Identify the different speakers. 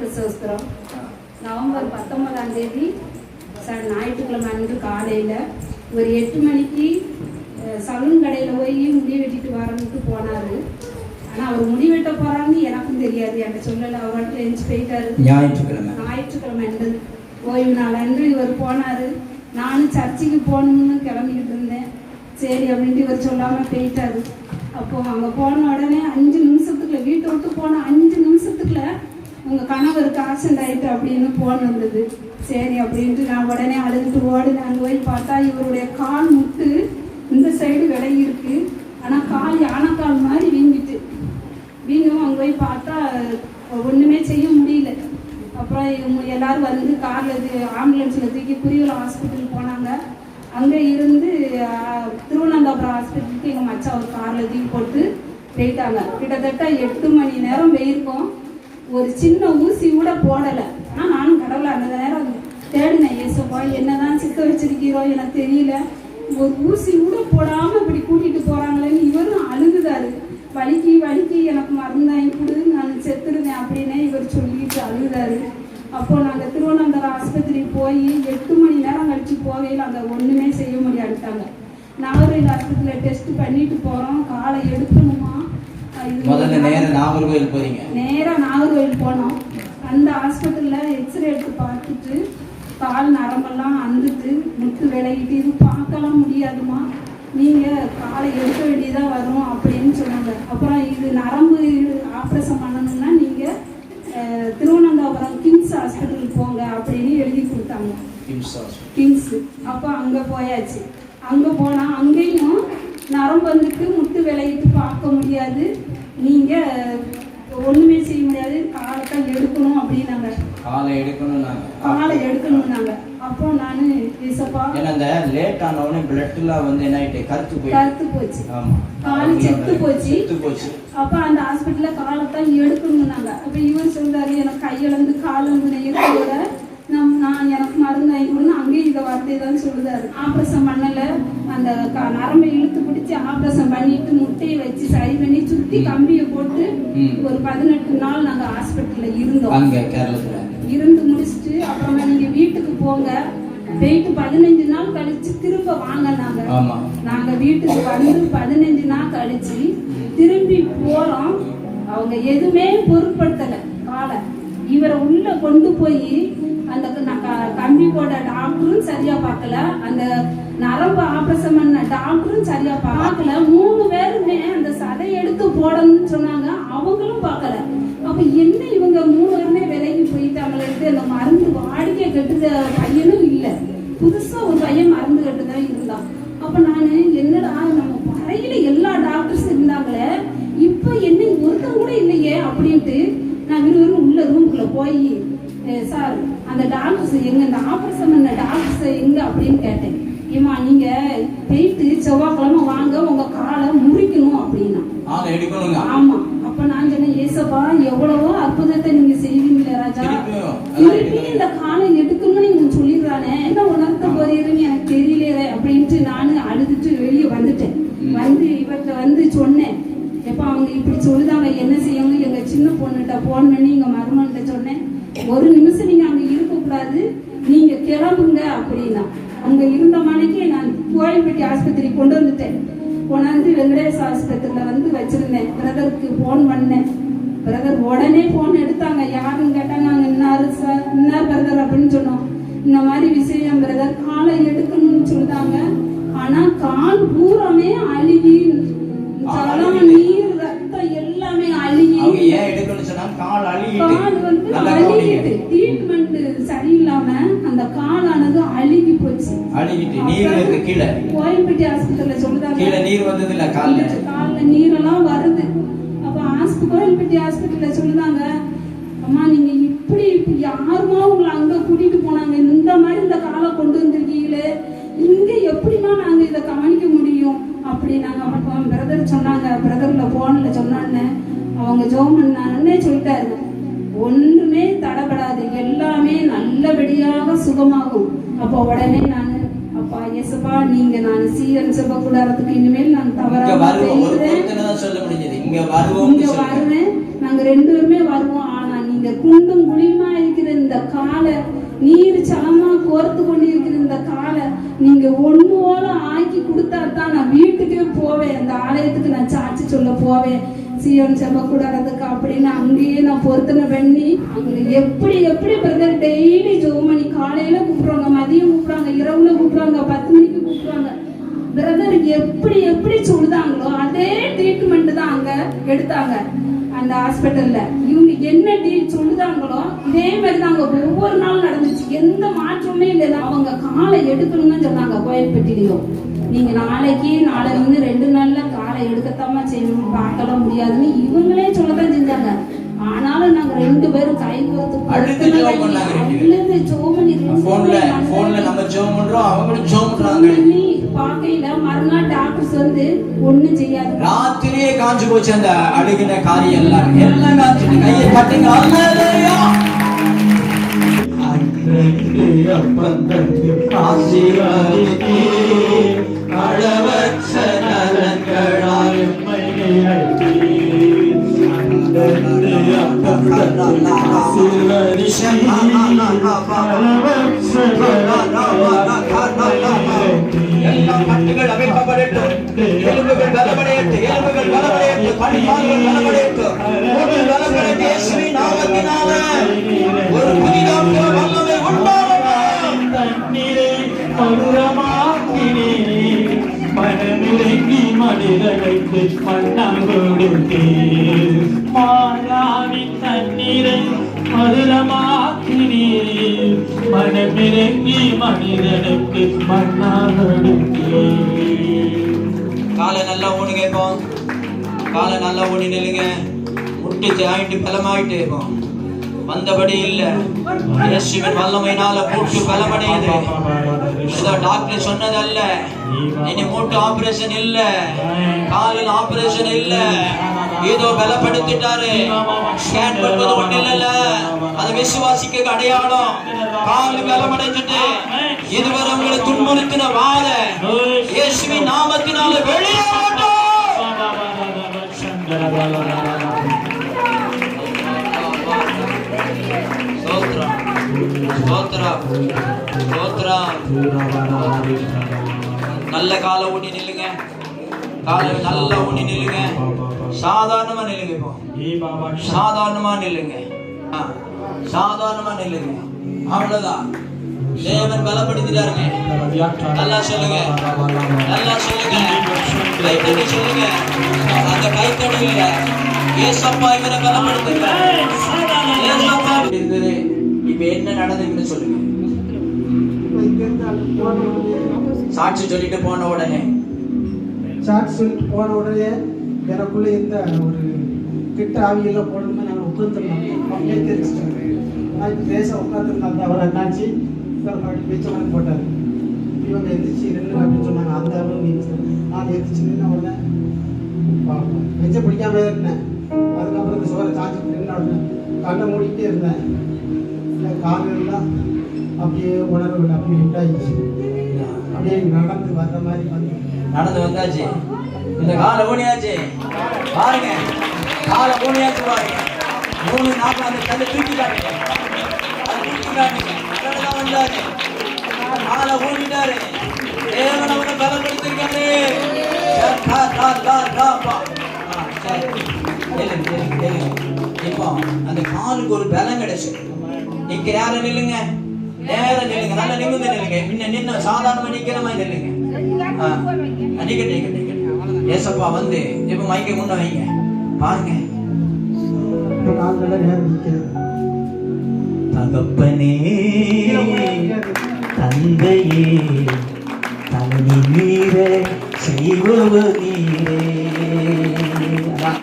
Speaker 1: கர்த்தருக்கு சோஸ்திரம் நவம்பர் பத்தொன்பதாம் தேதி சார் ஞாயிற்றுக்கிழமை அன்று காலையில் ஒரு எட்டு மணிக்கு சலூன் கடையில் போய் முடி வெட்டிட்டு வரணுட்டு போனார். ஆனால் அவர் முடி வெட்ட போகிறான்னு எனக்கும் தெரியாது. என்கிட்ட சொல்லலை. அவர் வாட்டில் எழுந்து போயிட்டாரு.
Speaker 2: ஞாயிற்றுக்கிழமை.
Speaker 1: ஞாயிற்றுக்கிழமை அன்று ஓய்வு நாள் அன்று இவர் போனார். நானும் சர்ச்சுக்கு போகணும்னு கிளம்பிக்கிட்டு இருந்தேன். சரி அப்படின்ட்டு இவர் சொல்லாமல் போயிட்டாரு. அப்போ அங்கே போன உடனே அஞ்சு நிமிஷத்துக்குள்ள வீட்டை விட்டு போன அஞ்சு நிமிஷத்துக்குள்ள உங்கள் கணவருக்கு ஆக்சிடென்ட் ஆயிட்டு அப்படின்னு போன் வந்தது. சரி அப்படின்ட்டு நான் உடனே அழுதுட்டு ஓடினேன். அங்கே போய் பார்த்தா இவருடைய கால் முட்டு இந்த சைடு விலகி இருக்கு. ஆனால் கால் யானைக்கால் மாதிரி வீங்கிட்டு. வீங்கவும் அங்கே போய் பார்த்தா ஒன்றுமே செய்ய முடியல. அப்புறம் இவங்க எல்லாரும் வந்து காரில் இது ஆம்புலன்ஸில் தூக்கி புரியல ஹாஸ்பிட்டல் போனாங்க. அங்கே இருந்து திருவனந்தபுரம் ஹாஸ்பிட்டலுக்கு எங்கள் மச்சா ஒரு காரில் தூக்கி போட்டு போயிட்டாங்க. கிட்டத்தட்ட எட்டு மணி நேரம் போயிருக்கோம். ஒரு சின்ன ஊசி கூட போடலை. ஆனால் நானும் கடவுளை அந்த நேரம் தேடினேன் ஏசப்பா என்னதான் சிக்க வச்சிருக்கிறோம் எனக்கு தெரியல. ஒரு ஊசி கூட போடாம இப்படி கூட்டிட்டு போறாங்களேன்னு இவரும் அழுகுதாரு வலிக்கு வலிக்கு எனக்கு மருந்தாங்கி கொடு நான் செத்துருவேன் அப்படின்னு இவர் சொல்லிட்டு அழுகுதாரு அப்போ நாங்கள் திருவண்ணாமலை ஆஸ்பத்திரி போய் எட்டு மணி நேரம் கழிச்சு போகையில் அந்த ஒன்றுமே செய்ய முடியாதுட்டாங்க. நாகர்கோவில் ஆஸ்பத்திரியில் டெஸ்ட் பண்ணிட்டு போகிறோம் காலை எடுத்து
Speaker 2: முதல்ல நேரம் நாகர்கோவில் போறீங்க.
Speaker 1: நேரா நாகர்கோவில் போனோம். அந்த ஹாஸ்பிட்டலில் எக்ஸ்ரே எடுத்து பார்த்துட்டு கால் நரம்பெல்லாம் அந்துட்டு முட்டு விலகிட்டு இது பார்க்கலாம் முடியாதுமா நீங்கள் காலை எடுக்க வேண்டியதாக வரும் அப்படின்னு சொன்னாங்க. அப்புறம் இது நரம்பு ஆப்ரேஷன் பண்ணணும்னா நீங்கள் திருவனந்தபுரம் கிங்ஸ் ஹாஸ்பிட்டல் போங்க அப்படின்னு எழுதி கொடுத்தாங்க. கிங்ஸ் அப்போ அங்கே போயாச்சு. அங்கே போனால் அங்கேயும் நரம்பு வந்துட்டு முட்டு விளையிட்டு பார்க்க முடியாது. நீங்கள் ஒன்றுமே செய்ய முடியாது. காலத்தான் எடுக்கணும் அப்படின்னாங்க.
Speaker 2: காலை எடுக்கணும் நாங்க
Speaker 1: காலை எடுக்கணும்னாங்க. அப்போ நான் ஏசப்பா
Speaker 2: ஏன்னா இந்த லேட் ஆன உடனே பிளட்லாம் வந்து என்ன ஆயிட்டு கருத்து போயிட்டு.
Speaker 1: கருத்து போச்சு.
Speaker 2: ஆமா.
Speaker 1: கால் செத்து போச்சு.
Speaker 2: செத்து போச்சு.
Speaker 1: அப்போ அந்த ஹாஸ்பிட்டலில் காலத்தான் எடுக்கணும்னாங்க. அப்போ இவர் சொல்றாரு எனக்கு கையிலேருந்து காலேருந்து நெய்யத்தோட நம் நான் எனக்கு மருந்து வாங்கி கொடுன்னு அங்கேயும் இதை வார்த்தை தான் சொல்லுதாரு. ஆப்ரேஷன் பண்ணலை. அந்த க நரம்பை இழுத்து பிடிச்சி ஆப்ரேஷன் பண்ணிட்டு முட்டையை வச்சு சரி பண்ணி சுற்றி கம்பியை போட்டு. ஒரு பதினெட்டு நாள் நாங்கள் ஹாஸ்பிட்டலில் இருந்தோம். இருந்து முடிச்சுட்டு அப்புறமா நீங்க வீட்டுக்கு போங்க. போயிட்டு பதினஞ்சு நாள் கழிச்சு திரும்ப வாங்க நாங்க. நாங்க வீட்டுக்கு வந்து பதினஞ்சு நாள் கழிச்சு திரும்பி போறோம். அவங்க எதுவுமே பொருட்படுத்தல. காலை இவரை உள்ள கொண்டு போய் அந்த நான் க- கம்பி போட டாக்டரும் சரியா பார்க்கல. அந்த நரம்பு ஆபரேஷன் பண்ண டாக்டரும் சரியா பார்க்கல. மூணு பேருமே அந்த சதை எடுத்து போடணும்னு சொன்னாங்க. ரூமுக்குள்ள போய் சார் அந்த டாக்டர்ஸ் எங்க இந்த ஆபரேஷன் பண்ண டாக்டர்ஸ் எங்க? அப்படின்னு கேட்டேன். ஏமா நீங்க போயிட்டு செவ்வாய்க்கிழமை வாங்க உங்க காலை முறிக்கணும் அப்படின்னா. ஆமா. அப்ப நான் சொன்னேன் ஏசப்பா எவ்வளவோ அற்புதத்தை நீங்க செய்வீங்களே ராஜா. திருப்பி. இந்த காலை எடுக்கணும்னு நீங்க சொல்லிடுறானே என்ன உணர்த்த போறீருன்னு எனக்கு தெரியலையே அப்படின்ட்டு நான் அழுதுட்டு வெளியே வந்துட்டேன்
Speaker 2: ம்.
Speaker 1: வந்து இவர்கிட்ட வந்து சொன்னேன் எப்ப அவங்க இப்படி சொல்லுதாங்க என்ன செய்யணும் எங்க சின்ன பொண்ணுகிட்ட போன் பண்ணி எங்க மருமன்கிட்ட சொன்னேன் ஒரு நிமிஷம் நீங்க அங்க இருக்கக்கூடாது நீங்க கிளம்புங்க அப்படின்னா அங்க இருந்த மணிக்கு நான் கோயில்பட்டி ஆஸ்பத்திரி கொண்டு வந்துட்டேன். கொண்டாந்து வெங்கடேஷ் ஆஸ்பத்திரியில வந்து வச்சிருந்தேன். பிரதருக்கு ஃபோன் பண்ணேன். பிரதர் உடனே ஃபோன் எடுத்தாங்க. யாருன்னு கேட்டாங்க. நாங்க இன்னாரு சார் இன்னார் பிரதர் அப்படின்னு சொன்னோம். இந்த மாதிரி விஷயம் பிரதர் காலை எடுக்கணும்னு சொல்லிட்டாங்க ஆனா கால் பூராமே கோயம்பேட்டி ஹாஸ்பிட்டல்ல சொல்லுதாங்க.
Speaker 2: கீழே நீர் வந்தது இல்ல கால்ல
Speaker 1: கால்ல நீரெல்லாம் வருது. அப்ப ஹாஸ்பி கோயில்பட்டி ஹாஸ்பிட்டல்ல சொல்லுதாங்க அம்மா நீங்க இப்படி யாருமா உங்களை அங்க கூட்டிட்டு போனாங்க? இந்த மாதிரி இந்த காலை கொண்டு வந்திருக்கீங்களே. இங்க எப்படிமா நாங்க இதை கவனிக்க முடியும்? அப்படி நாங்க அப்போ பிரதர் சொன்னாங்க பிரதர்ல போன்ல சொன்னான்னு அவங்க ஜோம் பண்ணான்னே சொல்லிட்டாரு ஒன்றுமே தடைபடாது எல்லாமே நல்லபடியாக சுகமாகும். அப்போ உடனே நான் அப்பா இயேசுப்பா நீங்க நான் சீரன் செல்வ கூடாரத்துக்கு இனிமேல் நான்
Speaker 2: முடிஞ்சது. இங்க வருவோம்
Speaker 1: இங்க வருவேன். நாங்க ரெண்டு பேருமே வருவோம். ஆனா நீங்க குண்டும் குழியுமா இருக்கிற இந்த காலை நீர் சலமா கோர்த்து கொண்டு இருக்கிற இந்த காலை நீங்க ஒண்ணு போல ஆக்கி கொடுத்தா தான் நான் வீட்டுக்கே போவேன். அந்த ஆலயத்துக்கு நான் சாட்சி சொல்ல போவேன். சியோன் செல்லக்கூடாதுக்கு அப்படின்னு அங்கேயே நான் பொருத்தனை பண்ணி அங்க எப்படி எப்படி பிரதர் டெய்லி ஜோமணி காலையில கூப்பிடுறாங்க மதியம் கூப்பிடுறாங்க இரவுல கூப்பிடுறாங்க பத்து மணிக்கு கூப்பிடுறாங்க பிரதர் எப்படி எப்படி சொல்லுதாங்களோ அதே ட்ரீட்மெண்ட் தான் அங்க எடுத்தாங்க அந்த ஹாஸ்பிட்டல்ல இவங்க என்ன டீ சொல்லுதாங்களோ இதே மாதிரி தான் அங்க ஒவ்வொரு நாளும் நடந்துச்சு. எந்த மாற்றமே இல்லை. அவங்க காலை எடுக்கணும்னு சொன்னாங்க கோயம்பேட்டிலையும். நீங்க நாளைக்கு நாளை வந்து ரெண்டு நாள்ல காலை எடுக்கத்தாம செய்யணும் பார்க்கலாம் முடியாதுன்னு இவங்களே சொல்லத்தான் செஞ்சாங்க. ஆனாலும் நாங்க ரெண்டு பேரும் கை
Speaker 2: அழுது ஜெபம் பண்ணாங்க.
Speaker 1: அழுது ஜோமணி
Speaker 2: போன்ல போன்ல நம்ம ஜெபம் பண்றோம் அவங்களும் ஜெபம் பண்றாங்க.
Speaker 1: பண்ணி பார்க்கையில மறுநாள் டாக்டர்ஸ் வந்து ஒண்ணும் செய்யாது.
Speaker 2: ராத்திரியே காஞ்சு போச்சு அந்த அழுகின காரியம் எல்லாம். எல்லாம் காஞ்சு கையை தட்டுங்க. அல்லேலூயா!
Speaker 3: ஆசீர்வதித்தீ, அளவற்ற நலன்களால்
Speaker 2: கட்டுகள் அமைக்கப்படட்டும் எலும்புகள் பலப்படையட்டும் எலும்புகள் பலப்படையட்டும் இயேசுவின் ஒரு வல்லமை உண்டாகட்டும்
Speaker 3: தண்ணீரை மதுரமாக்கினே மனமிறங்கி மனிதனுக்கு மண்ணம் கொடுத்தீர் மதுரமாக்கினீர். மனமிறங்கி மனிதனுக்கு மண்ணாம்
Speaker 2: காலை நல்லா ஊனுங்க இப்போ காலை நல்லா ஊனி நில்லுங்க. முட்டி ஆயிட்டு பலமாயிட்டு இப்போ வந்தபடி இல்ல. இயேசுவின் வல்லமையினால மூட்டு பலமடையுது. ஏதோ டாக்டர் சொன்னதல்ல. இனி மூட்டு ஆபரேஷன் இல்ல. காலில் ஆபரேஷன் இல்ல. ஏதோ பலப்படுத்திட்டாரு. ஸ்கேன் பண்ணுவது ஒண்ணு இல்ல அது விசுவாசிக்க அடையாளம். கால் பலமடைஞ்சிட்டு இதுவரை உங்களை துன்புறுத்தின வாத இயேசுவின் நாமத்தினால வெளியேறட்டும். நல்ல காலம் ஓட்டி நில்லுங்க. காலை நல்லா ஊனி நில்லுங்க. சாதாரணமா நில்லுங்க இப்போ. சாதாரணமா நில்லுங்க. ஆ, சாதாரணமா நில்லுங்க. அவ்வளவுதான். தேவன் பலப்படுத்திட்டாருங்க நல்லா சொல்லுங்க. நல்லா சொல்லுங்க. கைத்தடி சொல்லுங்க. அந்த கைத்தடி இல்ல ஏசப்பா இவரை இருக்குது. இப்ப என்ன நடந்ததுன்னு சொல்லுங்க. சாட்சி சொல்லிட்டு போன உடனே.
Speaker 4: சாட் சொல்லிட்டு போன உடனே எனக்குள்ள இருந்த ஒரு கிட்ட ஆவியெல்லாம் போடணுமே நாங்கள் உட்காந்துருந்தோம் அப்படியே நான் இப்போ பேச உட்காந்துருந்தாங்க அவர் அண்ணாச்சி அப்படி பேச்சவனுக்கு போட்டார். இவங்க எந்திரிச்சு நின்று அப்படின்னு சொன்னாங்க. அந்த அளவு நீச்சு நான் எந்திரிச்சு நின்று உடனே வெச்ச பிடிக்காம இருந்தேன். அதுக்கப்புறம் இந்த சுவரை சாஞ்சி நின்று உடனே கண்ணை மூடிக்கிட்டே இருந்தேன். என் காலெல்லாம் அப்படியே உணர்வு அப்படியே ஹிட் உண்டாயிடுச்சு அப்படியே நடந்து வர்ற மாதிரி வந்து
Speaker 2: நடந்து வந்தாச்சு. இந்த காலை ஓனியாச்சு பாருங்க. காலை ஓனியாச்சு பாருங்க. மூணு நாள் அந்த தள்ளி தூக்கி காட்டுங்க அது தூக்கி காட்டுங்க வந்தாச்சு காலை ஊனிட்டாரு. தேவன் அவனை பலப்படுத்திருக்காரு. இப்போ அந்த காலுக்கு ஒரு பலம் கிடைச்சு. நிக்கிற யாரும் நில்லுங்க. நேரம் நில்லுங்க நல்லா நிமிர்ந்து நில்லுங்க. முன்ன நின்று சாதாரணமா நிக்கிற மாதிரி நில்லுங்க. ஆ, நிக்கட்டும், நிக்கட்டும், ஏசப்பா வந்து இப்ப மைக்க முன்ன வைங்க. பாருங்க.
Speaker 3: தகப்பனே தந்தையே தனி நீரே செய்வோ நீரே.